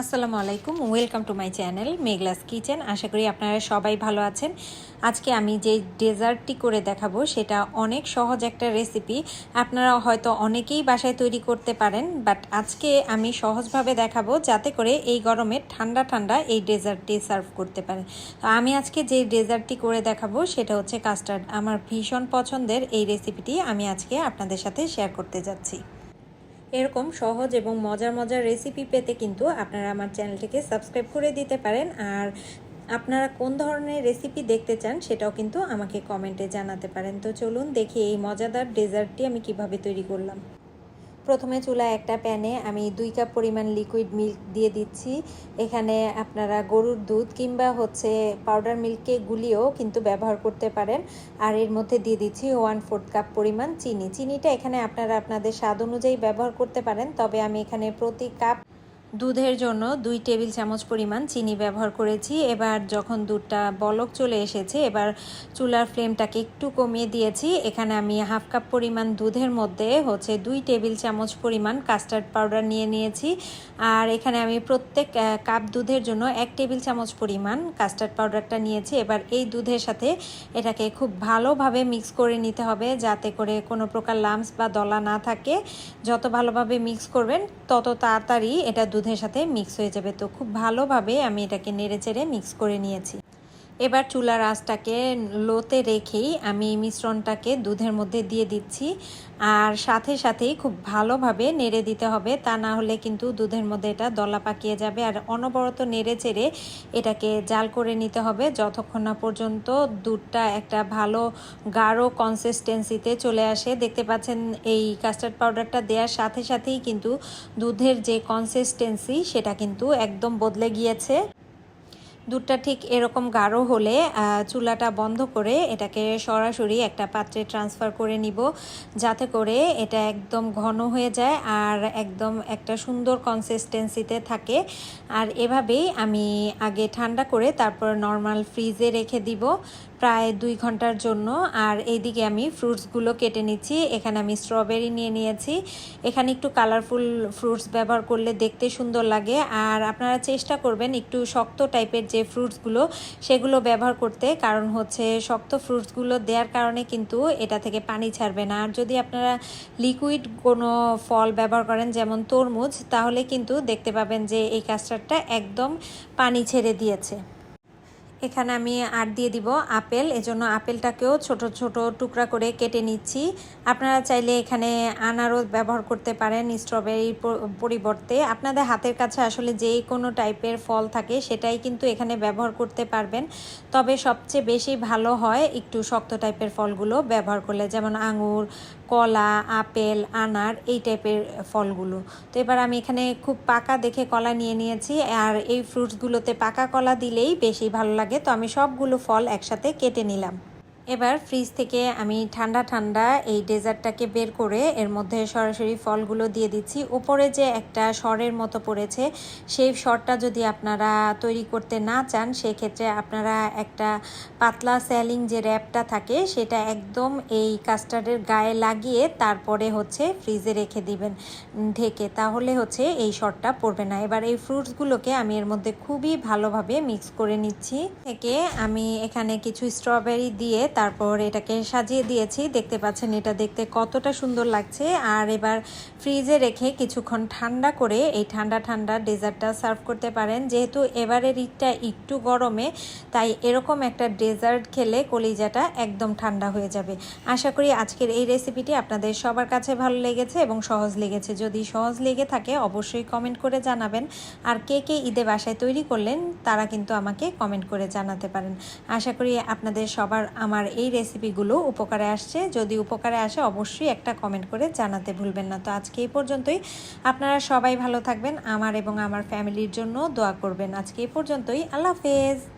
আসসালামু আলাইকুম, welcome to my channel Meghla's kitchen. আশা করি আপনারা সবাই ভালো আছেন। আজকে আমি যে ডেজার্টটি করে দেখাবো, সেটা অনেক সহজ একটা রেসিপি। আপনারা হয়তো অনেকেই বাসায় তৈরি করতে পারেন, বাট আজকে আমি সহজভাবে দেখাবো যাতে করে এই গরমে ঠান্ডা ঠান্ডা এই ডেজার্টটি সার্ভ করতে পারেন। তো আমি আজকে যে ডেজার্টটি করে দেখাবো, সেটা হচ্ছে কাস্টার্ড। আমার ভীষণ পছন্দের এই রেসিপিটি আমি আজকে আপনাদের সাথে শেয়ার করতে যাচ্ছি। এরকম সহজ এবং মজার মজার রেসিপি পেতে কিন্তু আপনারা আমার চ্যানেলটিকে সাবস্ক্রাইব করে দিতে পারেন। আর আপনারা কোন ধরনের রেসিপি দেখতে চান সেটাও কিন্তু আমাকে কমেন্টে জানাতে পারেন। তো চলুন দেখি এই মজাদার ডেজার্টটি আমি কীভাবে তৈরি করলাম। প্রথমে চুলা একটা প্যানে আমি দুই কাপ পরিমাণ লিকুইড মিল্ক দিয়ে দিচ্ছি। এখানে আপনারা গরুর দুধ কিংবা হচ্ছে পাউডার মিল্ককে গুলিয়েও কিন্তু ব্যবহার করতে পারেন। আর এর মধ্যে দিয়ে দিচ্ছি ওয়ান ফোর্থ কাপ পরিমাণ চিনি। চিনিটা এখানে আপনারা আপনাদের স্বাদ অনুযায়ী ব্যবহার করতে পারেন, তবে আমি এখানে প্রতি কাপ দুধের জন্য দুই টেবিল চামচ পরিমাণ চিনি ব্যবহার করেছি। এবার যখন দুধটা বলক চলে এসেছে, এবার চুলার ফ্লেমটাকে একটু কমিয়ে দিয়েছি। এখানে আমি হাফ কাপ পরিমাণ দুধের মধ্যে হচ্ছে দুই টেবিল চামচ পরিমাণ কাস্টার্ড পাউডার নিয়ে নিয়েছি। আর এখানে আমি প্রত্যেক কাপ দুধের জন্য এক টেবিল চামচ পরিমাণ কাস্টার্ড পাউডারটা নিয়েছি। এবার এই দুধের সাথে এটাকে খুব ভালোভাবে মিক্স করে নিতে হবে যাতে করে কোনো প্রকার লামস বা দলা না থাকে। যত ভালোভাবে মিক্স করবেন, তত তাড়াতাড়ি এটা দুধের সাথে মিক্স হয়ে যাবে। তো খুব ভালোভাবে আমি এটাকে নেড়ে চেড়ে মিক্স করে নিয়েছি। এবার চুলার আঁচটাকে লোতে রেখেই আমি মিশ্রণটাকে দুধের মধ্যে দিয়ে দিচ্ছি। আর সাথে সাথেই খুব ভালোভাবে নেড়ে দিতে হবে। তা না হলে কিন্তু দুধের মধ্যে এটা দলা পাকিয়ে যাবে। আর অনবরত নেড়ে চেড়ে এটাকে জাল করে নিতে হবে। যতক্ষণ না পর্যন্ত দুধটা একটা ভালো, গাঢ় কনসিস্টেন্সিতে চলে আসে। দেখতে পাচ্ছেন এই কাস্টার্ড পাউডারটা দেওয়ার সাথে সাথেই কিন্তু দুধের যে কনসিস্টেন্সি সেটা কিন্তু একদম বদলে গিয়েছে। দুধটা ঠিক এরকম গাঢ় হলে চুলাটা বন্ধ করে এটাকে সরাসরি একটা পাত্রে ট্রান্সফার করে নিব, যাতে করে এটা একদম ঘন হয়ে যায় আর একদম একটা সুন্দর কনসিস্টেন্সিতে থাকে। আর এভাবেই আমি আগে ঠান্ডা করে তারপর নর্মাল ফ্রিজে রেখে দিব প্রায় দুই ঘণ্টার জন্য। আর এইদিকে আমি ফ্রুটসগুলো কেটে নিচ্ছি। এখানে আমি স্ট্রবেরি নিয়ে নিয়েছি। এখানে একটু কালারফুল ফ্রুটস ব্যবহার করলে দেখতে সুন্দর লাগে। আর আপনারা চেষ্টা করবেন একটু শক্ত টাইপের ফ্রুটসগুলো সেগুলো ব্যবহার করতে, কারণ হচ্ছে শক্ত ফ্রুটসগুলো দেওয়ার কারণে কিন্তু এটা থেকে পানি ছাড়বে না। আর যদি আপনারা লিকুইড কোনো ফল ব্যবহার করেন, যেমন তরমুজ, তাহলে কিন্তু দেখতে পাবেন যে এই কাস্টারটা একদম পানি ছেড়ে দিয়েছে। এখানে আমি আর দিয়ে দিব আপেল, এজন্য আপেলটাকেও ছোট ছোট টুকরা করে কেটে নিচ্ছি। আপনারা চাইলে এখানে আনারও ব্যবহার করতে পারেন স্ট্রবেরির পরিবর্তে। আপনাদের হাতের কাছে আসলে যে কোনো টাইপের ফল থাকে সেটাই কিন্তু এখানে ব্যবহার করতে পারবেন। তবে সবচেয়ে বেশি ভালো হয় একটু শক্ত টাইপের ফলগুলো ব্যবহার করলে, যেমন আঙুর, কলা, আপেল, আনার এই টাইপের ফলগুলো। তো এবার আমি এখানে খুব পাকা দেখে কলা নিয়ে নিয়েছি, আর এই ফ্রুটসগুলোতে পাকা কলা দিলেই বেশি ভালো লাগে। তো আমি সবগুলো ফল একসাথে কেটে নিলাম। এবার ফ্রিজ থেকে আমি ঠান্ডা ঠান্ডা এই ডেজার্টটাকে বের করে এর মধ্যে সরাসরি ফলগুলো দিয়ে দিচ্ছি। উপরে যে একটা সরের মতো পড়েছে, সেই সরটা যদি আপনারা তৈরি করতে না চান, সেক্ষেত্রে আপনারা একটা পাতলা স্যালিং যে র্যাপটা থাকে, সেটা একদম এই কাস্টার্ডের গায়ে লাগিয়ে তারপরে হচ্ছে ফ্রিজে রেখে দিবেন ঢেকে। তাহলে হচ্ছে এই সরটা পড়বে না। এবার এই ফ্রুটসগুলোকে আমি এর মধ্যে খুবই ভালোভাবে মিক্স করে নিচ্ছি। থেকে আমি এখানে কিছু স্ট্রবেরি দিয়ে তারপর এটাকে সাজিয়ে দিয়েছি। দেখতে পাচ্ছেন এটা দেখতে কতটা সুন্দর লাগছে। আর এবার ফ্রিজে রেখে কিছুক্ষণ ঠান্ডা করে এই ঠান্ডা ঠান্ডা ডেজার্টটা সার্ভ করতে পারেন। যেহেতু এবারের ঈদটা একটু গরমে, তাই এরকম একটা ডেজার্ট খেলে কলিজাটা একদম ঠান্ডা হয়ে যাবে। আশা করি আজকের এই রেসিপিটি আপনাদের সবার কাছে ভালো লেগেছে এবং সহজ লেগেছে। যদি সহজ লেগে থাকে, অবশ্যই কমেন্ট করে জানাবেন। আর কে কে ঈদে বাসায় তৈরি করলেন, তারা কিন্তু আমাকে কমেন্ট করে জানাতে পারেন। আশা করি আপনাদের সবার আমার এই রেসিপিগুলো উপকারে আসছে। যদি উপকারে আসে, অবশ্যই একটা কমেন্ট করে জানাতে ভুলবেন না। তো আজকে এই পর্যন্তই। আপনারা সবাই ভালো থাকবেন। আমার এবং আমার ফ্যামিলির জন্য দোয়া করবেন। আজকে এই পর্যন্তই। আল্লাহ হাফেজ।